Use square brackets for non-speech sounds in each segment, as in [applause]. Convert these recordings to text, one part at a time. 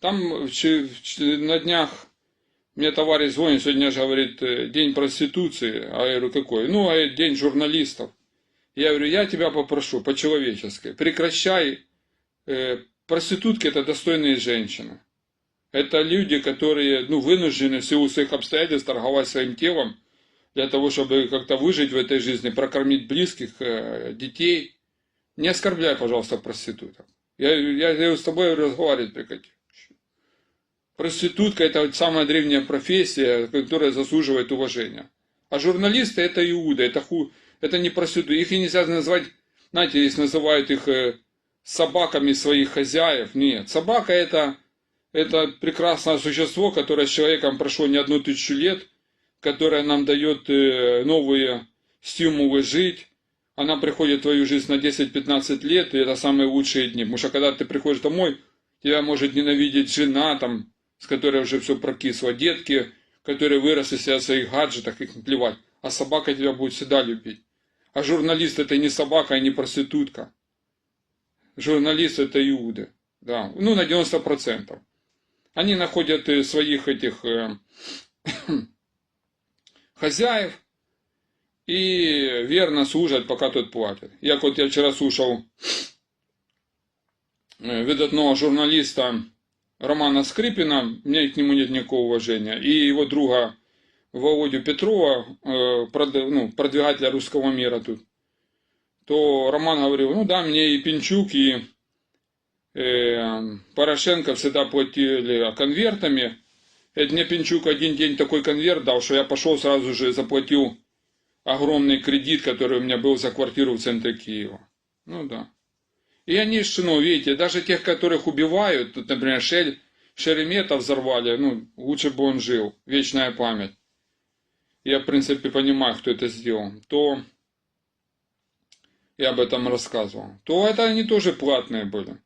Там на днях мне товарищ звонит, сегодня же говорит, э, день проституции. А я говорю, какой? Ну, а день журналистов. Я говорю, я тебя попрошу по-человечески, прекращай. Э, Проститутки это достойные женщины. Это люди, которые ну, вынуждены в силу своих обстоятельств торговать своим телом для того, чтобы как-то выжить в этой жизни, прокормить близких, э, детей. Не оскорбляй, пожалуйста, проституток. Я, я, я с тобой разговаривать прекрати. Проститутка это самая древняя профессия, которая заслуживает уважения. А журналисты это иуда, это, ху, это не проститутки. Их нельзя назвать, знаете, если называют их э, собаками своих хозяев. Нет, собака это, это прекрасное существо, которое с человеком прошло не одну тысячу лет, которое нам дает э, новые стимулы жить. Она приходит в твою жизнь на 10-15 лет, и это самые лучшие дни. Потому что когда ты приходишь домой, тебя может ненавидеть жена, там, с которой уже все прокисло, детки, которые выросли себе в своих гаджетах, их плевать. А собака тебя будет всегда любить. А журналист это не собака, и не проститутка. Журналист это иуды. Да, ну на 90%. Они находят э, своих этих э, [coughs] хозяев и верно служат, пока тот платит. Як от я вчора слушав э, видатного журналиста Романа Скрипина, меня к нему нет никакого уважения, и его друга Володю Петрова, э, ну, продвигателя русского мира тут, то Роман говорил, ну да, мне и Пинчук, и э, Порошенко всегда платили конвертами. Это мне Пинчук один день такой конверт дал, что я пошел сразу же заплатил огромный кредит, который у меня был за квартиру в центре Киева. Ну да. И они, ну, видите, даже тех, которых убивают, тут, например, Шель, Шеремета взорвали, ну, лучше бы он жил, вечная память. Я, в принципе, понимаю, кто это сделал. То я об этом рассказывал. То это они тоже платные были.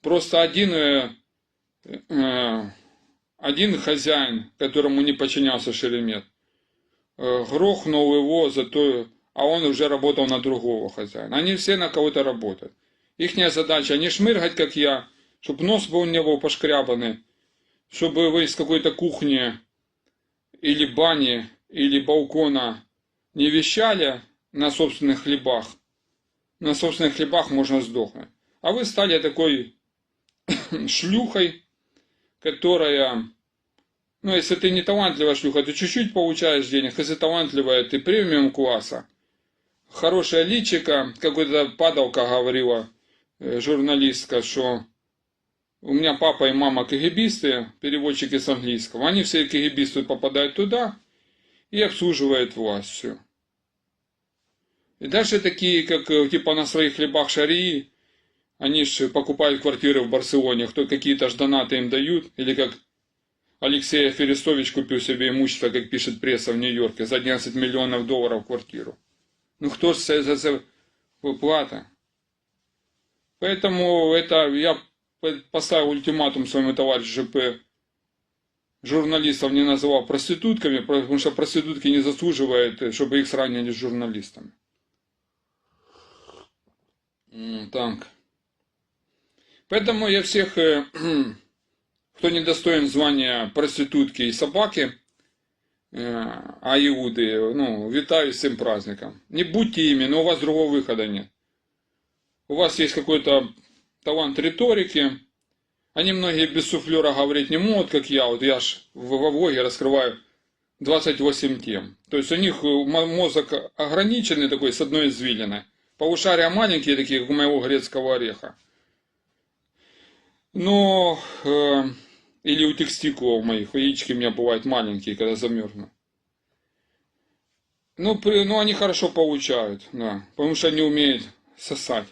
Просто один, э, э, один хозяин, которому не подчинялся Шеремет, э, грохнул его за то, а он уже работал на другого хозяина. Они все на кого-то работают. Ихняя задача не шмыргать, как я, чтобы нос был не был пошкрябанный, чтобы вы из какой-то кухни или бани, или балкона не вещали на собственных хлебах. На собственных хлебах можно сдохнуть. А вы стали такой [coughs] шлюхой, которая, ну, если ты не талантливая шлюха, ты чуть-чуть получаешь денег, если талантливая, ты премиум класса. Хорошая личика, какой-то падалка говорила, журналистка, что у меня папа и мама кгбисты, переводчики с английского. Они все кгбисты попадают туда и обслуживают власть. И даже такие, как э, типа на своих хлебах шарии, они же покупают квартиры в Барселоне, кто какие-то ж донаты им дают, или как Алексей Ферестович купил себе имущество, как пишет пресса в Нью-Йорке, за 11 миллионов долларов квартиру. Ну кто же за, за плата? Поэтому это я поставил ультиматум своему товарищу ЖП журналистов не называл проститутками, потому что проститутки не заслуживают, чтобы их сравнили с журналистами. Так. Поэтому я всех, э, [clears throat] кто недостоин звания проститутки и собаки, э, а иуды, ну, витаю с этим праздником. Не будьте ими, но у вас другого выхода нет. У вас есть какой-то талант риторики. Они многие без суфлера говорить не могут, как я. Вот я ж в влоге раскрываю 28 тем. То есть у них э, мо- мозг ограниченный такой, с одной извилиной. Полушария маленькие такие, как у моего грецкого ореха. Но, э, или у текстикулов моих, яички у меня бывают маленькие, когда замерзну. Ну, при, ну, они хорошо получают, да, потому что они умеют сосать.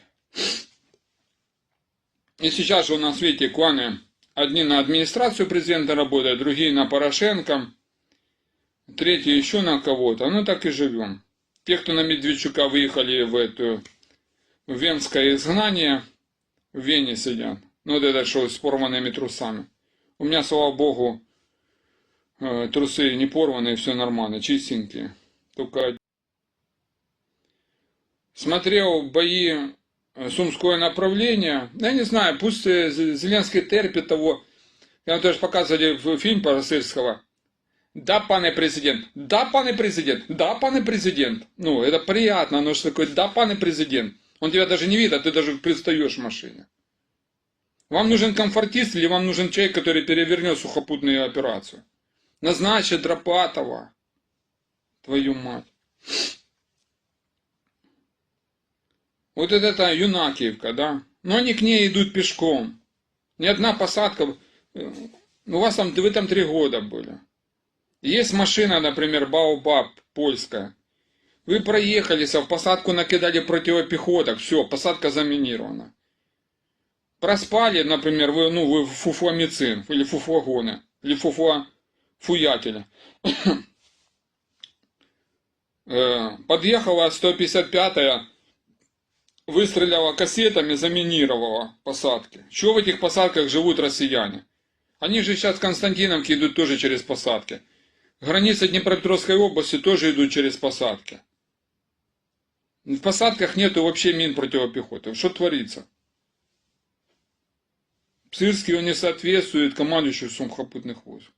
И сейчас же у нас, видите, кланы, одни на администрацию президента работают, другие на Порошенко, третьи еще на кого-то. Ну, так и живем. Те, кто на Медведчука выехали в эту в венское изгнание, в Вене сидят. Ну, вот это что, с порванными трусами. У меня, слава богу, э, трусы не порванные, все нормально, чистенькие. Только смотрел бои Сумское направление. Я не знаю, пусть э, Зеленский терпит того. Вам теж показывали фильм про Сырского. Да, пане президент, да, пане президент, да, пане президент. Ну, это приятно, оно же такое, да, пане президент. Он тебя даже не видит, а ты даже пристаешь в машине. Вам нужен комфортист или вам нужен человек, который перевернет сухопутную операцию? Назначит Дропатова. Твою мать. Вот это, Юнакиевка, да? Но они к ней идут пешком. Ни одна посадка. э, У вас там, вы там три года были. Есть машина, например, Баобаб, польская. Вы проехались, а в посадку накидали противопехоток. Все, посадка заминирована. Проспали, например, вы, ну, вы фуфламицин, или фуфлагоны, или фуфла фуятели. [coughs] Э, Подъехала 155-я, выстрелила кассетами, заминировала посадки. Чего в этих посадках живут россияне? Они же сейчас в Константиновке идут тоже через посадки. Границы Днепропетровской области тоже идут через посадки. В посадках нету вообще мин противопехоты. Что творится? Сырский он не соответствует командующему сухопутных войск.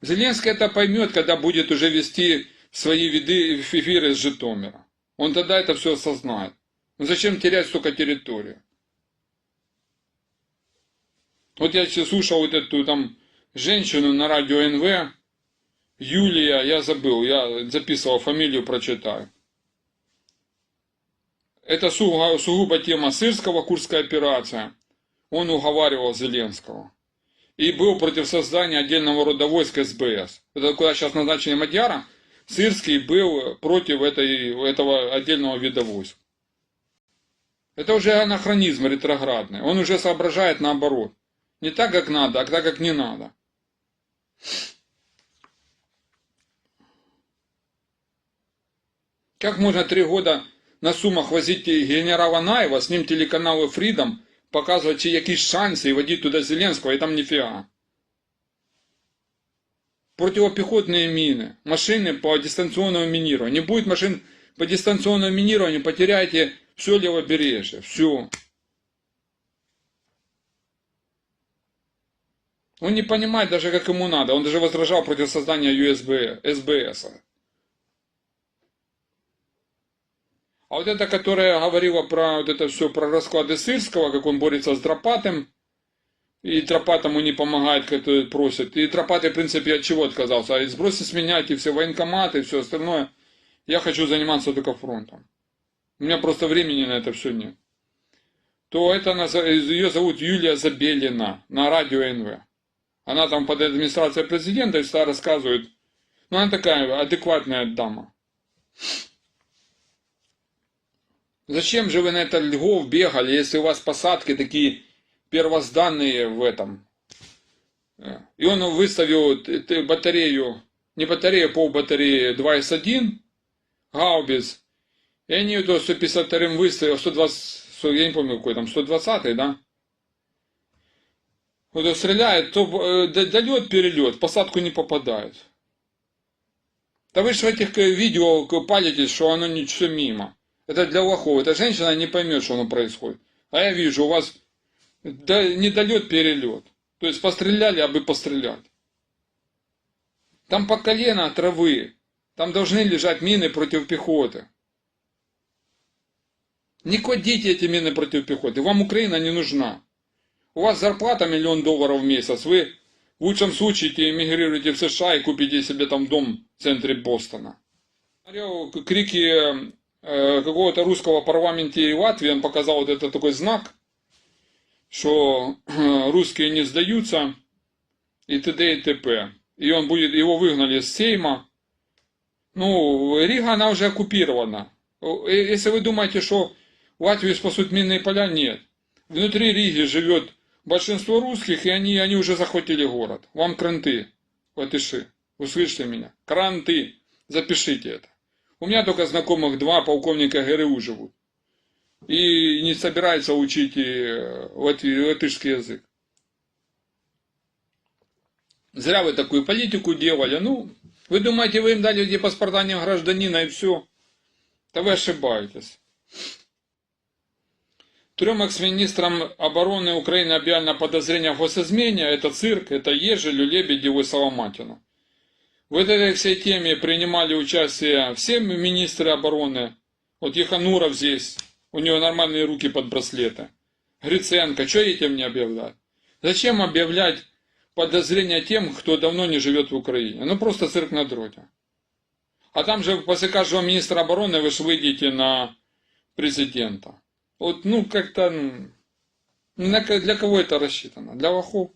Зеленский это поймет, когда будет уже вести свои виды эфиры с Житомира. Он тогда это все осознает. Ну зачем терять столько территории? Вот я сейчас слушал вот эту там женщину на радио НВ, Юлия, я забыл, я записывал фамилию, прочитаю. Это сугубо, сугубо тема Сырского, Курская операция. Он уговаривал Зеленского. И был против создания отдельного рода войск СБС. Это куда сейчас назначение Мадьяра, Сырский был против этой, этого отдельного вида войск. Это уже анахронизм ретроградный. Он уже соображает наоборот. Не так, как надо, а так, как не надо. Как можно три года на сумах возить генерала Наева, с ним телеканалы Freedom, показывать чи якісь шанси і водить туда Зеленского, и там нифига. Противопехотные мины, машины по дистанционному минированию. Не будет машин по дистанционному минированию, потеряете все левобережье, все. Он не понимает даже, как ему надо. Он даже возражал против создания USB, СБС. А вот это, которая говорила про вот это все, про расклады Сырского, как он борется с Дропатым, и Дропат ему не помогает, это просит. И Дропат, в принципе, от чего отказался? А сбросьте с меня эти все военкоматы и все остальное. Я хочу заниматься только фронтом. У меня просто времени на это все нет. То это ее зовут Юлия Забелина на радио НВ. Она там под администрацией президента и всегда рассказывает. Ну, она такая адекватная дама. Зачем же вы на это Львов бегали, если у вас посадки такие первозданные в этом? И он выставил батарею, не батарею, пол батареи 2С1, гаубиц. И они это 152 выставил, 120, 100, я не помню какой там, 120 да? Вот стреляет, то э, д- долет, перелет, в посадку не попадает. Да вы же в этих э, видео палитесь, что оно все мимо. Это для лохов. Эта женщина не поймет, что оно происходит. А я вижу, у вас да, не долет, перелет. То есть постреляли, а бы пострелять. Там по колено травы. Там должны лежать мины против пехоты. Не кладите эти мины против пехоты. Вам Украина не нужна. У вас зарплата миллион долларов в месяц. Вы в лучшем случае эмигрируете в США и купите себе там дом в центре Бостона. Смотрел крики э, какого-то русского в парламенте Латвии. Он показал вот это такой знак, что [clears throat] русские не сдаются и т.д. и т.п. И он будет, его выгнали с Сейма. Ну, Рига, она уже оккупирована. Э, Если вы думаете, что Латвию спасут минные поля, нет. Внутри Риги живет большинство русских, и они, они уже захватили город. Вам кранты, латыши. Услышьте меня. Кранты. Запишите это. У меня только знакомых два полковника ГРУ живут. И не собирается учить э, латышский язык. Зря вы такую политику делали. Ну, вы думаете, вы им дали эти паспорта гражданина и все? Да вы ошибаетесь. Трем экс-министрам обороны Украины объявлено подозрение в госизмене. Это цирк, это Ежелю, Лебедеву и Соломатину. В этой всей теме принимали участие все министры обороны. Вот Ехануров здесь, у него нормальные руки под браслеты. Гриценко, что этим не объявлять? Зачем объявлять подозрения тем, кто давно не живет в Украине? Ну просто цирк на дроте. А там же после каждого министра обороны вы же выйдете на президента. Вот, ну, как-то, для кого это рассчитано? Для лохов?